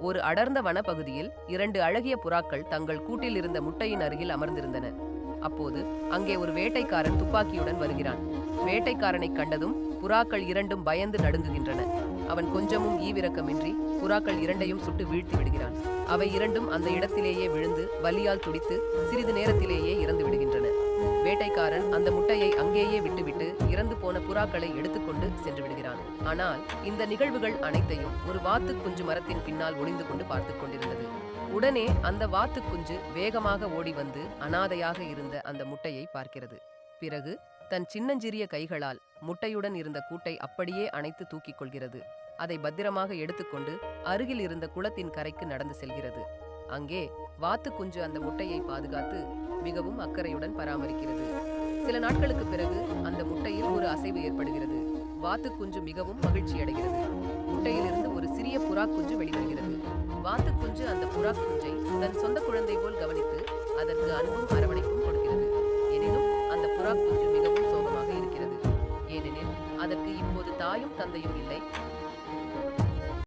ஒரு அடர்ந்த வனப்பகுதியில் இரண்டு அழகிய புறாக்கள் தங்கள் கூட்டில் இருந்த முட்டையின் அருகில் அமர்ந்திருந்தன. அப்போது அங்கே ஒரு வேட்டைக்காரன் துப்பாக்கியுடன் வருகிறான். வேட்டைக்காரனை கண்டதும் புறாக்கள் இரண்டும் பயந்து நடுங்குகின்றன. அவன் கொஞ்சமும் ஈவிரக்கமின்றி புறாக்கள் இரண்டையும் சுட்டு வீழ்த்தி விடுகிறான். அவை இரண்டும் அந்த இடத்திலேயே விழுந்து வலியால் துடித்து சிறிது நேரத்திலேயே இறந்து விடுகின்றன. வேட்டைக்காரன் அந்த முட்டையை அங்கேயே விட்டுவிட்டு இறந்து போன புறாக்களை எடுத்துக்கொண்டு சென்று விடுகிறான். ஆனால் இந்த நிகழ்வுகள் அனைத்தையும் ஒரு வாத்து குஞ்சு மரத்தின் பின்னால் ஒளிந்து கொண்டு பார்த்து கொண்டிருந்தது. உடனே அந்த வாத்து குஞ்சு வேகமாக ஓடி வந்து அனாதையாக இருந்த அந்த முட்டையை பார்க்கிறது. பிறகு தன் சின்னஞ்சிறிய கைகளால் முட்டையுடன் இருந்த கூட்டை அப்படியே அணைத்து தூக்கிக் கொள்கிறது. அதை பத்திரமாக எடுத்துக்கொண்டு அருகில் இருந்த குளத்தின் கரைக்கு நடந்து செல்கிறது. அங்கே வாத்துக்குஞ்சு அந்த முட்டையை பாதுகாத்து மிகவும் அக்கறையுடன் பராமரிக்கிறது. சில நாட்களுக்கு பிறகு அந்த முட்டையில் ஒரு அசைவு ஏற்படுகிறது. வாத்துக்குஞ்சு மிகவும் மகிழ்ச்சி அடைகிறது. முட்டையிலிருந்து ஒரு சிறிய புறா குஞ்சு வெளிவருகிறது. வாத்து குஞ்சு அந்த புறா குஞ்சை தன் சொந்த குழந்தை போல் கவனித்து அதற்கு அன்பும் அரவணைப்பும் கொடுக்கிறது. எனினும் அந்த புறா குஞ்சு மிகவும் சோகமாக இருக்கிறது. ஏனெனில் அதற்கு இப்போது தாயும் தந்தையும் இல்லை.